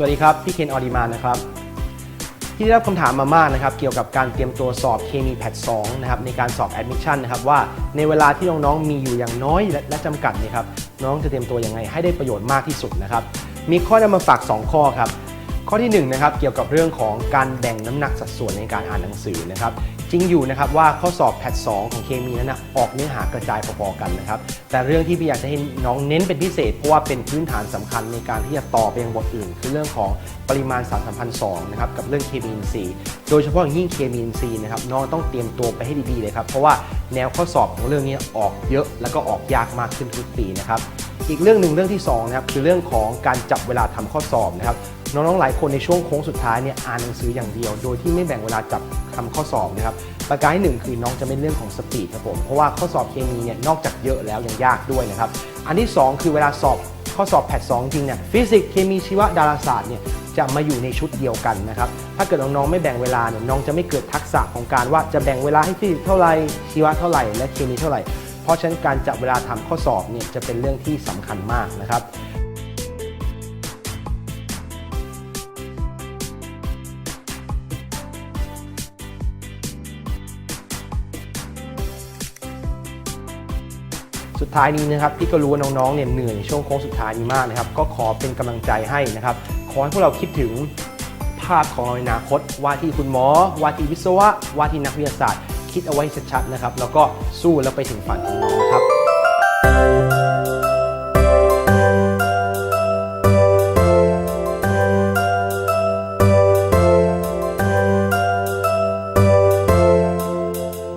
สวัสดีครับ พี่เคนออดิมานนะครับ ที่ได้รับคำถามมามากนะครับ เกี่ยวกับการเตรียมตัวสอบเคมีแพท2นะครับในการสอบแอดมิชชั่นนะครับว่าในเวลาที่น้องๆมีอยู่อย่างน้อยและและจำกัดนะครับน้องจะเตรียมตัวยังไงให้ได้ประโยชน์มากที่สุดนะครับมีข้อนำมาฝาก 2 ข้อครับ ข้อที่1นะครับเกี่ยวกับเรื่องของการแบ่งน้ำหนักสัดส่วนในการอ่านหนังสือนะครับจริงอยู่นะครับว่าข้อสอบแพท2ของเคมีนั้นนะออกเนื้อหากระจายพอๆกันนะครับแต่เรื่องที่พี่อยากจะให้น้องเน้นเป็นพิเศษ เพราะว่าเป็นพื้นฐานสำคัญในการที่จะต่อไปยังบทอื่น คือเรื่องของปริมาณสารสัมพันธ์2นะครับกับเรื่องเคมีอินทรีย์โดยเฉพาะอย่างยิ่งเคมีอินทรีย์นะครับน้องต้องเตรียมตัวไปให้ดีๆเลยครับเพราะว่าแนวข้อสอบของเรื่องนี้ออกเยอะ แล้วก็ออกยากมากขึ้นทุกปีนะครับ อีกเรื่องหนึ่งเรื่องที่2นะครับคือเรื่องของการจับเวลาทำข้อสอบนะครับน้องๆหลายคนในช่วงโค้งสุดท้ายเนี่ยอ่านหนังสืออย่างเดียว โดยที่ไม่แบ่งเวลาจับทำข้อสอบนะครับประการที่หนึ่งคือน้องจะเป็นเรื่องของสปีดครับผมเพราะว่าข้อสอบเคมีเนี่ยนอกจากเยอะแล้วยังยากด้วยนะครับอันที่ 2 คือเวลาสอบข้อสอบแพทสองจริงเนี่ยฟิสิกส์เคมีชีวะดาราศาสตร์เนี่ยจะมาอยู่ในชุดเดียวกันนะครับถ้าเกิดน้องๆไม่แบ่งเวลาเนี่ยน้องจะไม่เกิดทักษะของการว่าจะแบ่งเวลาให้ฟิสิกส์เท่าไหร่ชีวะเท่าไหร่และเคมีเท่าไหร่ ราะฉะนั้นการจับเวลาทำข้อสอบเนี่ยจะเป็นเรื่องที่สำคัญมากนะครับสุดท้ายนี้นะครับพี่ก็รู้ว่าน้องๆเนี่ยเหนื่อยในช่วงโค้งสุดท้ายนี้มากนะครับ ก็ขอเป็นกำลังใจให้นะครับ ขอให้พวกเราคิดถึงภาพของเราในอนาคต ว่าที่คุณหมอ ว่าที่วิศวะ ว่าที่นักวิทยาศาสตร์ คิดเอาไว้ชัดๆนะครับ แล้วก็สู้แล้วไปถึงฝันของน้องครับ